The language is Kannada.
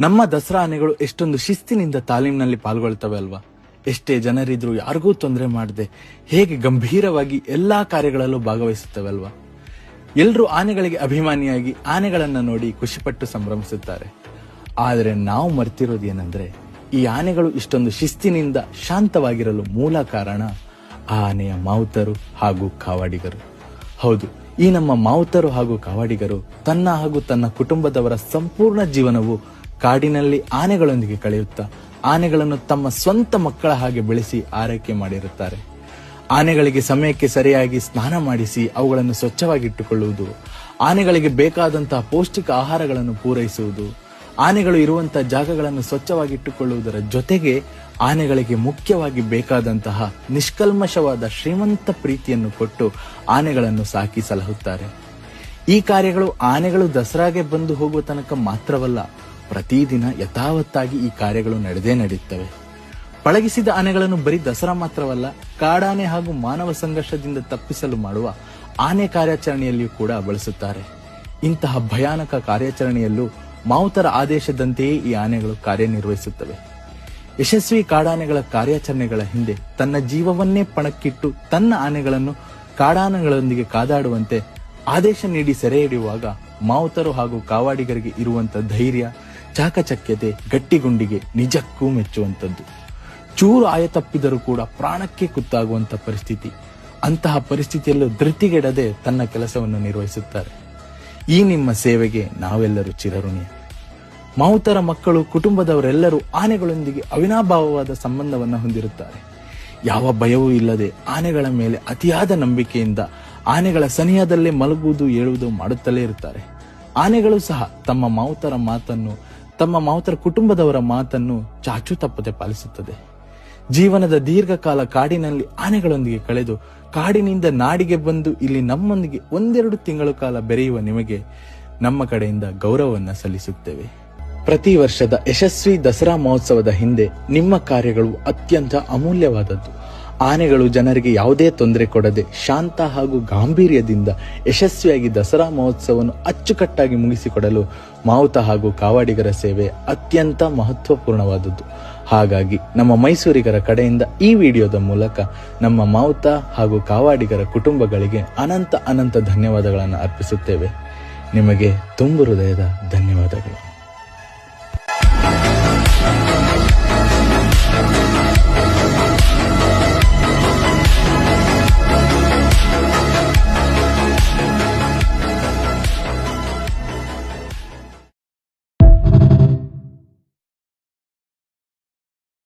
ನಮ್ಮ ದಸರಾ ಆನೆಗಳು ಎಷ್ಟೊಂದು ಶಿಸ್ತಿನಿಂದ ತಾಲೀಮಿನಲ್ಲಿ ಪಾಲ್ಗೊಳ್ತವೆ ಅಲ್ವಾ? ಎಷ್ಟೇ ಜನರಿದ್ರು ಯಾರಿಗೂ ತೊಂದರೆ ಮಾಡದೆ ಹೇಗೆ ಗಂಭೀರವಾಗಿ ಎಲ್ಲಾ ಕಾರ್ಯಗಳಲ್ಲೂ ಭಾಗವಹಿಸುತ್ತವೆ ಅಲ್ವಾ? ಎಲ್ಲರೂ ಆನೆಗಳಿಗೆ ಅಭಿಮಾನಿಯಾಗಿ ಆನೆಗಳನ್ನ ನೋಡಿ ಖುಷಿಪಟ್ಟು ಸಂಭ್ರಮಿಸುತ್ತಾರೆ. ಆದರೆ ನಾವು ಮರ್ತಿರೋದು ಏನಂದ್ರೆ, ಈ ಆನೆಗಳು ಇಷ್ಟೊಂದು ಶಿಸ್ತಿನಿಂದ ಶಾಂತವಾಗಿರಲು ಮೂಲ ಕಾರಣ ಆ ಆನೆಯ ಮಾವುತರು ಹಾಗೂ ಕಾವಾಡಿಗರು. ಹೌದು, ಈ ನಮ್ಮ ಮಾವುತರು ಹಾಗೂ ಕಾವಾಡಿಗರು ತನ್ನ ಹಾಗೂ ತನ್ನ ಕುಟುಂಬದವರ ಸಂಪೂರ್ಣ ಜೀವನವು ಕಾಡಿನಲ್ಲಿ ಆನೆಗಳೊಂದಿಗೆ ಕಳೆಯುತ್ತಾ ಆನೆಗಳನ್ನು ತಮ್ಮ ಸ್ವಂತ ಮಕ್ಕಳ ಹಾಗೆ ಬೆಳೆಸಿ ಆರೈಕೆ ಮಾಡಿರುತ್ತಾರೆ. ಆನೆಗಳಿಗೆ ಸಮಯಕ್ಕೆ ಸರಿಯಾಗಿ ಸ್ನಾನ ಮಾಡಿಸಿ ಅವುಗಳನ್ನು ಸ್ವಚ್ಛವಾಗಿಟ್ಟುಕೊಳ್ಳುವುದು, ಆನೆಗಳಿಗೆ ಬೇಕಾದಂತಹ ಪೌಷ್ಟಿಕ ಆಹಾರಗಳನ್ನು ಪೂರೈಸುವುದು, ಆನೆಗಳು ಇರುವಂತಹ ಜಾಗಗಳನ್ನು ಸ್ವಚ್ಛವಾಗಿಟ್ಟುಕೊಳ್ಳುವುದರ ಜೊತೆಗೆ ಆನೆಗಳಿಗೆ ಮುಖ್ಯವಾಗಿ ಬೇಕಾದಂತಹ ನಿಷ್ಕಲ್ಮಶವಾದ ಶ್ರೀಮಂತ ಪ್ರೀತಿಯನ್ನು ಕೊಟ್ಟು ಆನೆಗಳನ್ನು ಸಾಕಿ ಸಲಹುತ್ತಾರೆ ಈ ಕಾರ್ಯಗಳು ಆನೆಗಳು ದಸರಾಗೆ ಬಂದು ಹೋಗುವ ತನಕ ಮಾತ್ರವಲ್ಲ ಪ್ರತಿದಿನ ಯಥಾವತ್ತಾಗಿ ಈ ಕಾರ್ಯಗಳು ನಡೆದೇ ನಡೆಯುತ್ತವೆ. ಪಳಗಿಸಿದ ಆನೆಗಳನ್ನು ಬರೀ ದಸರಾ ಮಾತ್ರವಲ್ಲ, ಕಾಡಾನೆ ಹಾಗೂ ಮಾನವ ಸಂಘರ್ಷದಿಂದ ತಪ್ಪಿಸಲು ಮಾಡುವ ಆನೆ ಕಾರ್ಯಾಚರಣೆಯಲ್ಲಿಯೂ ಕೂಡ ಬಳಸುತ್ತಾರೆ. ಇಂತಹ ಭಯಾನಕ ಕಾರ್ಯಾಚರಣೆಯಲ್ಲೂ ಮಾವುತರ ಆದೇಶದಂತೆಯೇ ಈ ಆನೆಗಳು ಕಾರ್ಯನಿರ್ವಹಿಸುತ್ತವೆ. ಯಶಸ್ವಿ ಕಾಡಾನೆಗಳ ಕಾರ್ಯಾಚರಣೆಗಳ ಹಿಂದೆ ತನ್ನ ಜೀವವನ್ನೇ ಪಣಕ್ಕಿಟ್ಟು ತನ್ನ ಆನೆಗಳನ್ನು ಕಾಡಾನೆಗಳೊಂದಿಗೆ ಕಾದಾಡುವಂತೆ ಆದೇಶ ನೀಡಿ ಸೆರೆ ಹಿಡಿಯುವಾಗ ಮಾವುತರು ಹಾಗೂ ಕಾವಾಡಿಗರಿಗೆ ಇರುವಂತಹ ಧೈರ್ಯ ಚಾಕಚಕ್ಯತೆ ಗಟ್ಟಿಗುಂಡಿಗೆ ನಿಜಕ್ಕೂ ಮೆಚ್ಚುವಂಥದ್ದು. ಚೂರು ಆಯ ತಪ್ಪಿದರೂ ಕೂಡ ಪ್ರಾಣಕ್ಕೆ ಕುತ್ತಾಗುವಂತ ಪರಿಸ್ಥಿತಿ. ಅಂತಹ ಪರಿಸ್ಥಿತಿಯಲ್ಲೂ ಧೃತಿಗೆಡದೆ ತನ್ನ ಕೆಲಸವನ್ನು ನಿರ್ವಹಿಸುತ್ತಾರೆ. ಈ ನಿಮ್ಮ ಸೇವೆಗೆ ನಾವೆಲ್ಲರೂ ಚಿರಋಣಿಯ. ಮಾವುತರ ಮಕ್ಕಳು, ಕುಟುಂಬದವರೆಲ್ಲರೂ ಆನೆಗಳೊಂದಿಗೆ ಅವಿನಾಭಾವವಾದ ಸಂಬಂಧವನ್ನು ಹೊಂದಿರುತ್ತಾರೆ. ಯಾವ ಭಯವೂ ಇಲ್ಲದೆ ಆನೆಗಳ ಮೇಲೆ ಅತಿಯಾದ ನಂಬಿಕೆಯಿಂದ ಆನೆಗಳ ಸನಿಹದಲ್ಲೇ ಮಲಗುವುದು, ಏಳುವುದು ಮಾಡುತ್ತಲೇ ಇರುತ್ತಾರೆ. ಆನೆಗಳು ಸಹ ತಮ್ಮ ಮಾವುತರ ಮಾತನ್ನು ತಮ್ಮ ಮಾವುತರ ಕುಟುಂಬದವರ ಮಾತನ್ನು ಚಾಚು ತಪ್ಪದೆ ಪಾಲಿಸುತ್ತದೆ. ಜೀವನದ ದೀರ್ಘಕಾಲ ಕಾಡಿನಲ್ಲಿ ಆನೆಗಳೊಂದಿಗೆ ಕಳೆದು ಕಾಡಿನಿಂದ ನಾಡಿಗೆ ಬಂದು ಇಲ್ಲಿ ನಮ್ಮೊಂದಿಗೆ ಒಂದೆರಡು ತಿಂಗಳ ಕಾಲ ಬೆರೆಯುವ ನಿಮಗೆ ನಮ್ಮ ಕಡೆಯಿಂದ ಗೌರವವನ್ನು ಸಲ್ಲಿಸುತ್ತೇವೆ. ಪ್ರತಿ ವರ್ಷದ ಯಶಸ್ವಿ ದಸರಾ ಮಹೋತ್ಸವದ ಹಿಂದೆ ನಿಮ್ಮ ಕಾರ್ಯಗಳು ಅತ್ಯಂತ ಅಮೂಲ್ಯವಾದದ್ದು. ಆನೆಗಳು ಜನರಿಗೆ ಯಾವುದೇ ತೊಂದರೆ ಕೊಡದೆ ಶಾಂತ ಹಾಗೂ ಗಾಂಭೀರ್ಯದಿಂದ ಯಶಸ್ವಿಯಾಗಿ ದಸರಾ ಮಹೋತ್ಸವವನ್ನು ಅಚ್ಚುಕಟ್ಟಾಗಿ ಮುಗಿಸಿಕೊಡಲು ಮಾವುತ ಹಾಗೂ ಕಾವಾಡಿಗರ ಸೇವೆ ಅತ್ಯಂತ ಮಹತ್ವಪೂರ್ಣವಾದದ್ದು. ಹಾಗಾಗಿ ನಮ್ಮ ಮೈಸೂರಿಗರ ಕಡೆಯಿಂದ ಈ ವಿಡಿಯೋದ ಮೂಲಕ ನಮ್ಮ ಮಾವುತ ಹಾಗೂ ಕಾವಾಡಿಗರ ಕುಟುಂಬಗಳಿಗೆ ಅನಂತ ಅನಂತ ಧನ್ಯವಾದಗಳನ್ನು ಅರ್ಪಿಸುತ್ತೇವೆ. ನಿಮಗೆ ತುಂಬು ಹೃದಯದ ಧನ್ಯವಾದಗಳು.